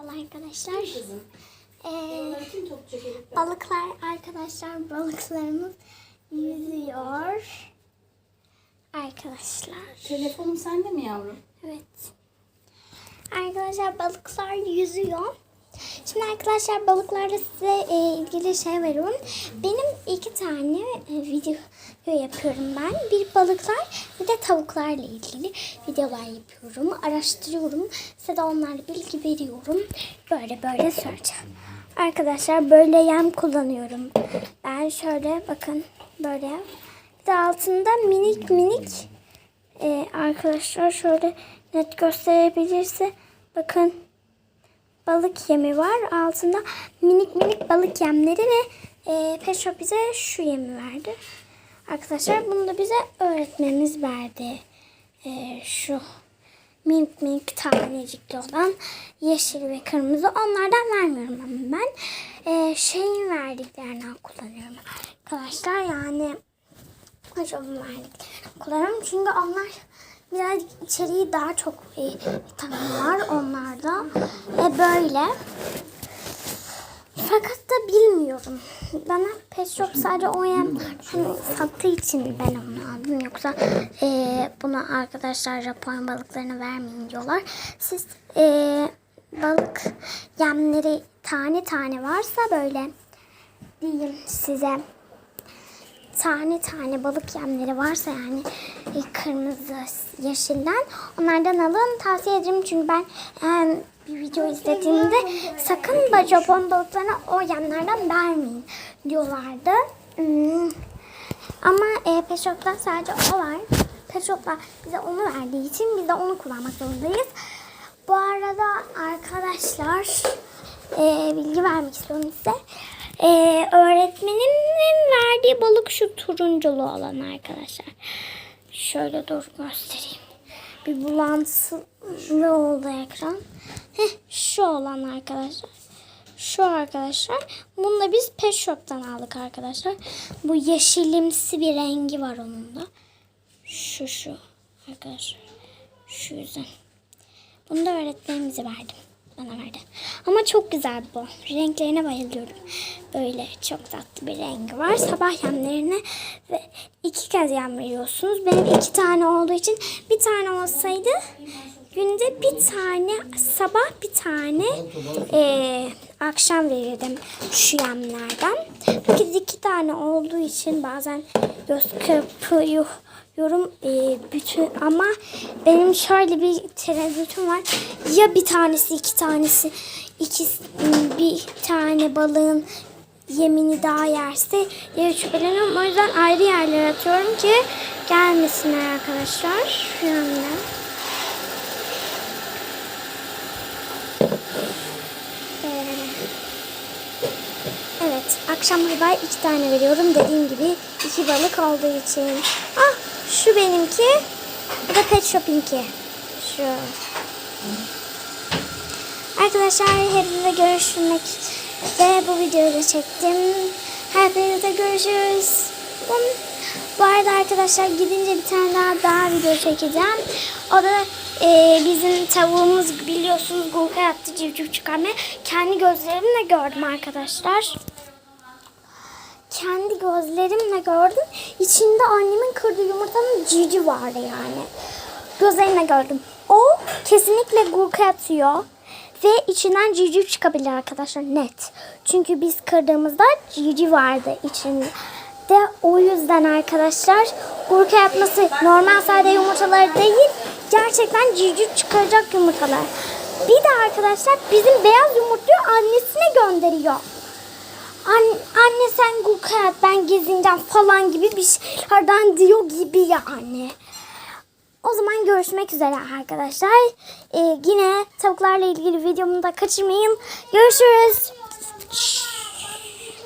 Merhabalar arkadaşlar. Kızım. Ee, balıklar arkadaşlar balıklarımız yüzüyor. Arkadaşlar. Telefonum sende mi yavrum? Evet. Arkadaşlar balıklar yüzüyor. Şimdi arkadaşlar balıklarla size e, ilgili şey veriyorum. Benim iki tane e, video yapıyorum ben. Bir balıklar bir de tavuklarla ilgili videolar yapıyorum. Araştırıyorum. Size de onlarla bilgi veriyorum. Böyle böyle söyleyeceğim. Arkadaşlar böyle yem kullanıyorum. Ben şöyle bakın böyle. Bir de altında minik minik ee, arkadaşlar şöyle net gösterebilirse bakın balık yemi var. Altında minik minik balık yemleri ve e, Pet Shop bize şu yemi verdi. Arkadaşlar bunu da bize öğretmenimiz verdi. Ee, şu minik minik tanecikli olan yeşil ve kırmızı onlardan vermiyorum ama ben e, şeyin verdiklerinden kullanıyorum arkadaşlar yani Hocam verdiklerini kullanıyorum çünkü onlar birazcık içeriği daha çok e, vitamin var onlarda. E, böyle. Fakat da bilmiyorum. Bana Pet Shop sadece o yem hani sattığı için ben onu aldım. Yoksa e, buna arkadaşlar Japon balıklarına vermeyin diyorlar. Siz e, balık yemleri tane tane varsa böyle diyeyim size tane tane balık yemleri varsa yani e, kırmızı, yeşilden onlardan alın tavsiye ederim çünkü ben e, bir video izlediğimde sakın Japon balıklarına o yemlerden vermeyin diyorlardı. Hmm. Ama e, Pet Shop'ta sadece o var. Pet Shop'ta bize onu verdiği için biz de onu kullanmak zorundayız. Bu arada arkadaşlar e, bilgi vermek istiyorum size. E, öğretmenimin verdiği balık şu turunculu olan arkadaşlar. Şöyle dur göstereyim. Bir bulantılı oldu ekran. Heh, şu olan arkadaşlar. Şu arkadaşlar. Bunu da biz Pet Shop'tan aldık arkadaşlar. Bu yeşilimsi bir rengi var onun da. Şu şu arkadaşlar. Şu yüzden. Bunu da öğretmenimize verdim. Bana verdi. Ama çok güzel bu. Renklerine bayılıyorum. Böyle çok tatlı bir rengi var. Sabah yemlerine ve iki kez yem veriyorsunuz. Benim iki tane olduğu için bir tane olsaydı günde bir tane sabah bir tane eee, akşam verirdim şu yemlerden. Biz iki tane olduğu için bazen göz kırpıyor yorum e, bütün ama benim şöyle bir tereddütüm var. Ya bir tanesi iki tanesi iki bir tane balığın yemini daha yerse diye şüpheleniyorum. O yüzden ayrı yerlere atıyorum ki gelmesinler arkadaşlar. Şu yönden. Ee, Evet, akşam galiba iki tane veriyorum. Dediğim gibi iki balık olduğu için. Ah, şu benimki. Bu da Pet Shop'inki. Şu. Arkadaşlar hepinize görüşmek ve bu videoyu da çektim. Hepinize görüşürüz. Bu arada arkadaşlar gidince bir tane daha daha video çekeceğim. O da e, bizim tavuğumuz biliyorsunuz Gurka yaptı civciv çıkarmaya. Kendi gözlerimle gördüm arkadaşlar kendi gözlerimle gördüm. İçinde annemin kırdığı yumurtanın cici vardı yani. Gözlerimle gördüm. O kesinlikle gurka atıyor. Ve içinden civciv çıkabilir arkadaşlar net. Çünkü biz kırdığımızda cici vardı içinde. De o yüzden arkadaşlar gurka yapması normal sade yumurtaları değil gerçekten civciv çıkaracak yumurtalar. Bir de arkadaşlar bizim beyaz yumurtluyu annesine gönderiyor. Anne, anne sen Gukayat ben gezineceğim falan gibi bir şeylerden diyor gibi yani. O zaman görüşmek üzere arkadaşlar. Ee, yine tavuklarla ilgili videomu da kaçırmayın. Görüşürüz.